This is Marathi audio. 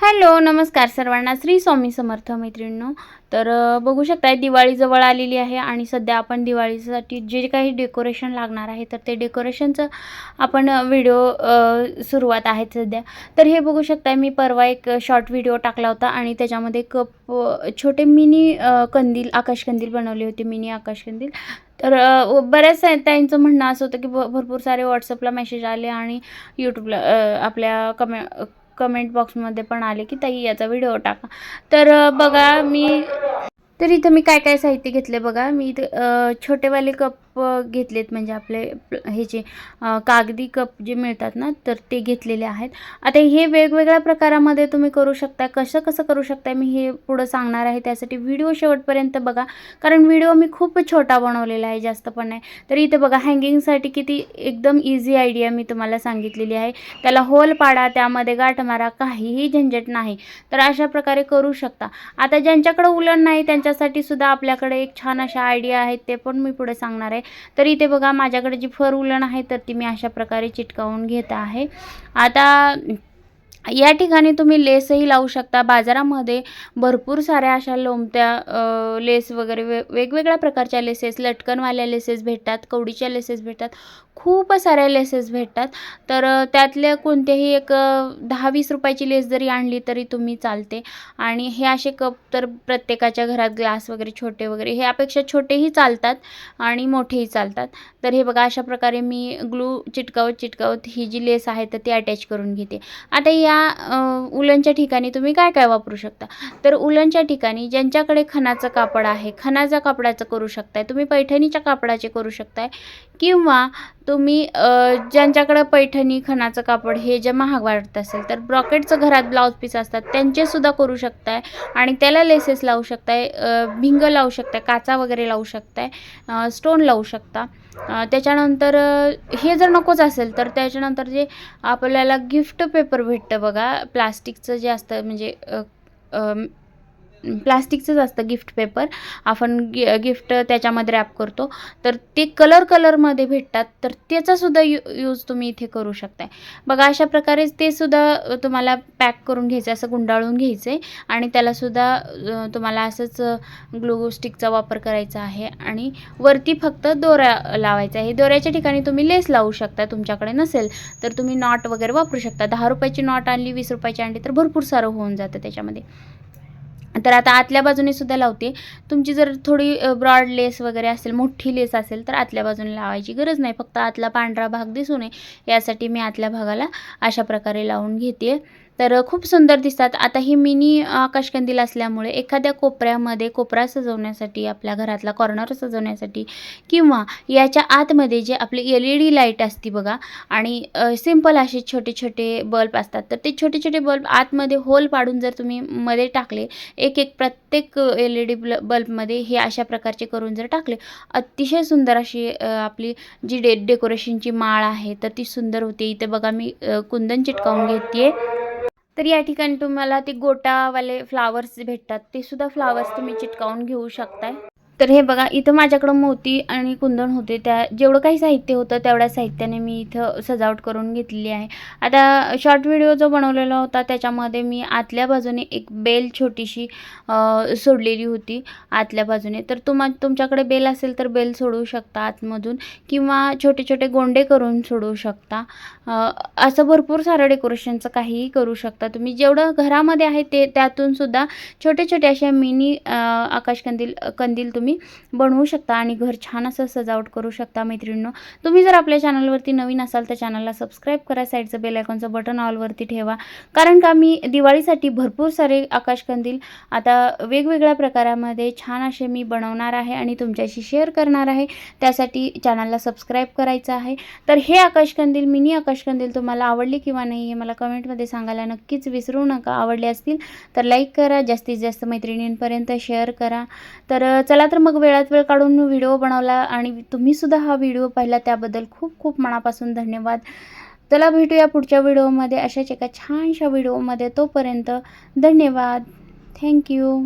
हॅलो नमस्कार सर्वांना. श्री स्वामी समर्थ मैत्रिणींनो तर बघू शकताय दिवाळी जवळ आलेली आहे आणि सध्या आपण दिवाळीसाठी जे काही डेकोरेशन लागणार आहे तर ते डेकोरेशनचं आपण व्हिडिओ सुरुवात आहेत सध्या. तर हे बघू शकताय मी परवा एक शॉर्ट व्हिडिओ टाकला होता आणि त्याच्यामध्ये कप छोटे मिनी कंदील आकाशकंदील बनवले होते मिनी आकाशकंदील तर बऱ्याच त्यांचं म्हणणं असं होतं की भ भरपूर सारे व्हॉट्सअपला मेसेज आले आणि यूट्यूबला आपल्या कमे कमेंट बॉक्समध्ये पण आले की ताई याचा व्हिडिओ टाका. तर बघा मी तर इथं मी काय काय साहित्य घेतले बघा. मी इथं छोटेवाले कप घेतलेत. म्हणजे आपले हे जे कागदी कप जे मिळतात ना तर ते घेतलेले आहेत. आता हे वेगवेगळ्या प्रकारामध्ये तुम्ही करू शकता. कसं कसं करू शकता मी हे पुढं सांगणार आहे. त्यासाठी व्हिडिओ शेवटपर्यंत बघा. कारण व्हिडिओ मी खूप छोटा बनवलेला आहे जास्त पण नाही. तर इथे बघा हँगिंगसाठी किती एकदम इझी आयडिया मी तुम्हाला सांगितलेली आहे. त्याला होल पाडा त्यामध्ये गाठ मारा काहीही झंझट नाही. तर अशा प्रकारे करू शकता. आता ज्यांच्याकडं उलण नाही त्यांच्या त्यासाठी सुद्धा आपल्याकडे एक छान अशा आयडिया आहेत ते पण मी पुढे सांगणार आहे. तर इथे बघा माझ्याकडे जी फर उलन आहे तर ती मी अशा प्रकारे चिटकावून घेत आहे. आता या ठिकाणी तुम्ही लेसही लावू शकता. बाजारामध्ये भरपूर साऱ्या अशा लोमत्या लेस वगैरे वे वेगवेगळ्या प्रकारच्या लेसेस लटकनवाल्या लेसेस भेटतात कवडीच्या लेसेस भेटतात खूप साऱ्या लेसेस भेटतात. तर त्यातल्या कोणत्याही एक दहा वीस रुपयाची लेस जरी आणली तरी तुम्ही चालते. आणि हे असे कप तर प्रत्येकाच्या घरात ग्लास वगैरे छोटे वगैरे हे अपेक्षा छोटेही चालतात आणि मोठेही चालतात. तर हे बघा अशा प्रकारे मी ग्लू चिटकावत चिटकावत ही जी लेस आहे तर ती अटॅच करून घेते. आता या त्या उलनच्या ठिकाणी तुम्ही काय काय वापरू शकता? तर उलनच्या ठिकाणी ज्यांच्याकडे खणाचं कापड आहे खणाच्या कापडाचं करू शकताय. तुम्ही पैठणीच्या कापडाचे करू शकताय. किंवा तुम्ही ज्यांच्याकडं पैठणी खणाचं कापड हे जे महाग वाटत असेल तर ब्रॉकेटचं घरात ब्लाऊज पीस असतात त्यांचेसुद्धा करू शकताय आणि त्याला लेसेस लावू शकताय भिंग लावू शकताय काचा वगैरे लावू शकताय स्टोन लावू शकता. त्याच्यानंतर हे जर नकोच असेल तर त्याच्यानंतर जे आपल्याला गिफ्ट पेपर भेटतं बघा प्लास्टिकचं जे असतं म्हणजे प्लास्टिकचंच असतं गिफ्ट पेपर. आपण गि गिफ्ट त्याच्यामध्ये रॅप करतो. तर ते कलर कलरमध्ये भेटतात. तर त्याचासुद्धा यू यूज तुम्ही इथे करू शकताय. बघा अशा प्रकारे ते सुद्धा तुम्हाला पॅक करून घ्यायचं असं गुंडाळून घ्यायचं आहे आणि त्यालासुद्धा तुम्हाला असंच ग्लू स्टिकचा वापर करायचा आहे. आणि वरती फक्त दोरा लावायचा आहे. दोऱ्याच्या ठिकाणी तुम्ही लेस लावू शकता तुमच्याकडे नसेल तर तुम्ही नॉट वगैरे वापरू शकता. दहा रुपयाची नॉट आणली वीस रुपयाची आणली तर भरपूर सारं होऊन जातं त्याच्यामध्ये. तर आता आतल्या बाजूने सुद्धा लावते. तुमची जर थोडी ब्रॉड लेस वगैरे असेल मोठी लेस असेल तर आतल्या बाजूने लावायची गरज नाही. फक्त आतला पांढरा भाग दिसू नये. यासाठी मी आतल्या भागाला अशा प्रकारे लावून घेते. तर खूप सुंदर दिसतात. आता ही मिनी आकाशकंदील असल्यामुळे एखाद्या कोपऱ्यामध्ये कोपरा सजवण्यासाठी आपल्या घरातला कॉर्नर सजवण्यासाठी किंवा याच्या आतमध्ये जे आपली एल ई डी लाइट असते बघा आणि सिंपल असे छोटे छोटे बल्ब असतात. तर ते छोटे छोटे बल्ब आतमध्ये होल पाडून जर तुम्ही मध्ये टाकले एक एक प्रत्येक एल ई डी बल्बमध्ये हे अशा प्रकारचे करून जर टाकले अतिशय सुंदर अशी आपली जी डे डेकोरेशनची माळ आहे तर ती सुंदर होते. इथे बघा मी कुंदन चिटकावून घेते तर या ठिकाणी तुम्हाला ते गोटावाले फ्लावर्स भेटतात. ते सुद्धा फ्लावर्स तुम्ही चिटकावून घेऊ शकताय. तर हे बघा इथं माझ्याकडं मोती आणि कुंदन होते. त्या जेवढं काही साहित्य होतं तेवढ्या साहित्याने मी इथं सजावट करून घेतलेली आहे. आता शॉर्ट व्हिडिओ जो बनवलेला होता त्याच्यामध्ये मी आतल्या बाजूने एक बेल छोटीशी सोडलेली होती आतल्या बाजूने. तर तुम्हा तुमच्याकडे बेल असेल तर बेल सोडू शकता आतमधून किंवा छोटे छोटे गोंडे करून सोडवू शकता. असं भरपूर सारं डेकोरेशनचं काहीही करू शकता तुम्ही. जेवढं घरामध्ये आहे ते त्यातून सुद्धा छोटे छोटे अशा मिनी आकाशकंदील कंदील तुम्ही बनवू शकता आणि घर छान असं सजावट करू शकता मैत्रिणींनो. तुम्ही जर आपल्या चॅनलवरती नवीन असाल तर चॅनलला सबस्क्राईब करा साईडचं बेल आयकॉनचं बटन ऑलवरती ठेवा. कारण का मी दिवाळीसाठी भरपूर सारे आकाशकंदील आता वेगवेगळ्या प्रकारामध्ये छान असे मी बनवणार आहे आणि तुमच्याशी शेअर करणार आहे. त्यासाठी चॅनलला सबस्क्राईब करायचं आहे. तर हे आकाशकंदील मिनी आकाशकंदील तुम्हाला आवडली किंवा नाही हे मला कमेंटमध्ये सांगायला नक्कीच विसरू नका. आवडले असतील तर लाईक करा जास्तीत जास्त मैत्रिणींपर्यंत शेअर करा. तर चला तर मग वेळात वेळ काढून व्हिडिओ बनवला आणि तुम्हीसुद्धा हा व्हिडिओ पाहिला त्याबद्दल खूप खूप मनापासून धन्यवाद. चला भेटूया पुढच्या व्हिडिओमध्ये. अशाच एका छानशा व्हिडिओमध्ये तोपर्यंत धन्यवाद. थँक्यू